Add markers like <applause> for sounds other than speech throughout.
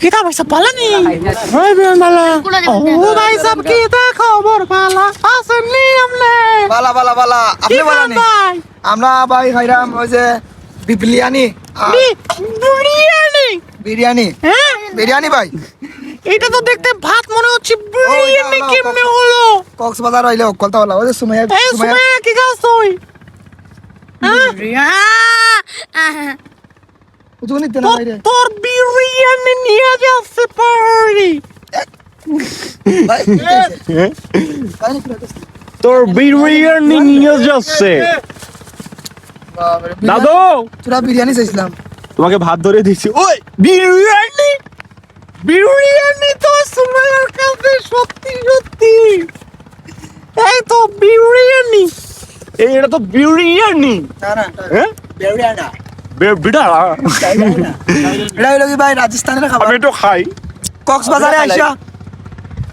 কিতা ভাই সাহেব পালানি ওই বিমান বালা ও ভাই সাহেব কিতা খবর পালা? আসেননি আমনে বালা বালা বালা কি আপনি নেই ভাই আমরা ভাই খাইরাম ওই যে বিরিয়ানি বি- বিরিয়ানি? বিরিয়ানি। হ্যাঁ? বিরিয়ানি ভাই। এটা তো দেখতে ভাত মনে হচ্ছে বিরিয়ানি কেমনে হলো? কক্সবাজার হইলে কলতা বলা ওই সুমাইয়া সুমাইয়া কি গাছ তুই? হ্যাঁ? উজু নিতে না তো- বাইরে। তোর বিরিয়ানি নিয়ে যাচ্ছে পারি? তোর বিরিয়ানি নিয়ে যাচ্ছে। দাদু! তোরা বিরিয়ানি চাইছিলাম। তোমাকে ভাত ধরে দিচ্ছি ওই বিরিয়ানি? বিরিয়ানি তো সুমাইয়ার কাছে সত্যি সত্যি। এই তো বিরিয়ানি। এই এটা তো বিরিয়ানি। না না হ্যাঁ? বিরিয়ানি বিড়া এটা হইল কি ভাই রাজস্থানের খাবার? আমি খাই। কক্সবাজারে আইসা।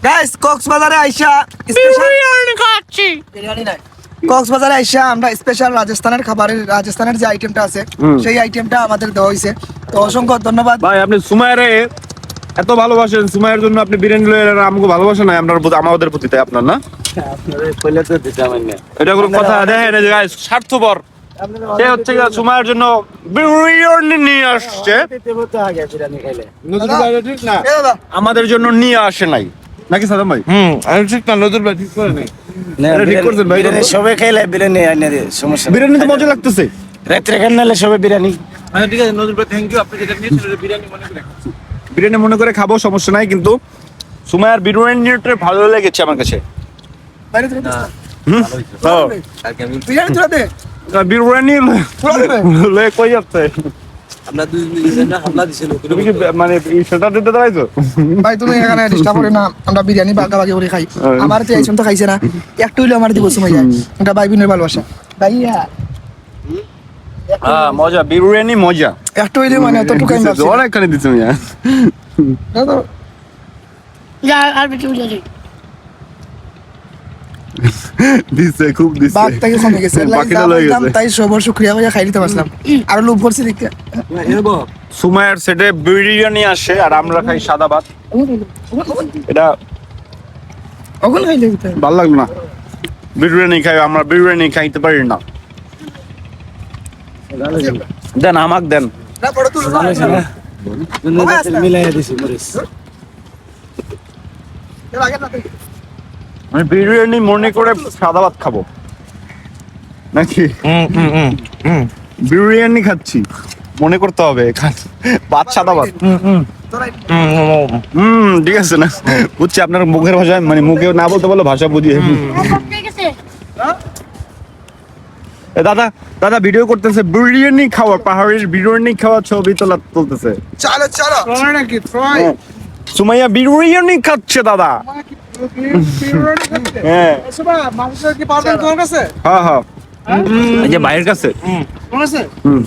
গাইস কক্সবাজারে আইসা স্পেশাল খাচ্ছি। বিরিয়ানি নাই। কক্সবাজারে আইসা আমরা স্পেশাল রাজস্থানের খাবারের রাজস্থানের যে আইটেমটা আছে সেই আইটেমটা আমাদের দেওয়া হয়েছে তো অসংখ্য ধন্যবাদ। ভাই আপনি সুমাইয়ারে এত ভালোবাসেন সুমাইয়ের জন্য আপনি বিরিয়ানি লয়ে আমাকে ভালোবাসা নাই আপনার প্রতি- আমাদের প্রতি তাই আপনার না? এটা কোনো কথা দেখেন স্বার্থপর। সে হচ্ছে জন্য বিরিয়ানি নিয়ে আসছে। আমাদের জন্য নিয়ে আসে নাই। নাকি সাদাম ভাই? হুম। আমি ঠিক না নতুন ভাই ঠিক করে নেই। ঠিক করছেন ভাই বিরিয়ানি সবাই খাইলে বিরিয়ানি আনিয়ে দিয়ে সমস্যা বিরিয়ানি তো মজা লাগতেছে। রাত্রে খান নাহলে সবাই বিরিয়ানি। আচ্ছা ঠিক আছে নতুন ভাই থ্যাংক ইউ আপনি যেটা নিয়েছেন ওটা বিরিয়ানি মনে করে বিরিয়ানি মনে করে খাব সমস্যা নাই কিন্তু বিরিয়ানিটা ভালো লেগেছে আমার কাছে। বাইরে থেকে। তুমি কি মানে দিতে দাঁড়াইছো? ভাই তুমি এখানে ডিস্টার্ব করে না আমরা বিরিয়ানি বাগা বাগি করে খাই। আমার তো এইসব তো খাইছে না। একটু হইলে আমার দিব সময় যায়। এটা ভাই বোনের ভালোবাসা। ভাইয়া। হ্যাঁ মজা। বিরিয়ানি মজা। একটু হইলে মানে অনেকখানি মিয়া। না তো যা আর বেশি বুঝে <laughs> দিচ্ছে খুব দিচ্ছে বাঘ থেকে কমে গেছে বাকিটা লয়ে গেছে। তাই সবর শুক্রিয়া ভাইয়া খাই দিতে পারছিলাম। আর লোভ করছি দেখতে। সুমাইয়ার সেটে বিরিয়ানি আসে আর আমরা খাই সাদা ভাত। এটা ওগুলো খাইলে ভালো লাগল না। বিরিয়ানি খাই আমরা বিরিয়ানি খাইতে পারি না। দেন আমাক দেন। না বড় তুই মিলাই দিছি মরিস আমি বিরিয়ানি মনে করে সাদা ভাত খাব। নাকি? হুম হুম হুম হুম। বিরিয়ানি খাচ্ছি। মনে করতে হবে ভাত সাদা ভাত। হুম হুম। হুম ঠিক আছে না। বুঝছি আপনার মুখের ভাষা মানে মুখে না বলতে বললে ভাষা বুঝিয়ে দাদা দাদা ভিডিও করতেছে বিরিয়ানি খাওয়া পাহাড়ের বিরিয়ানি খাওয়া ছবি তোলা তুলতেছে চলো চলো। সুমাইয়া বিরিয়ানি খাচ্ছে দাদা। হ্যাঁ। মানুষের কি পারবেন তোমার কাছে? হ্যাঁ হ্যাঁ। এই যে ভাইয়ের কাছে। আছে হুম।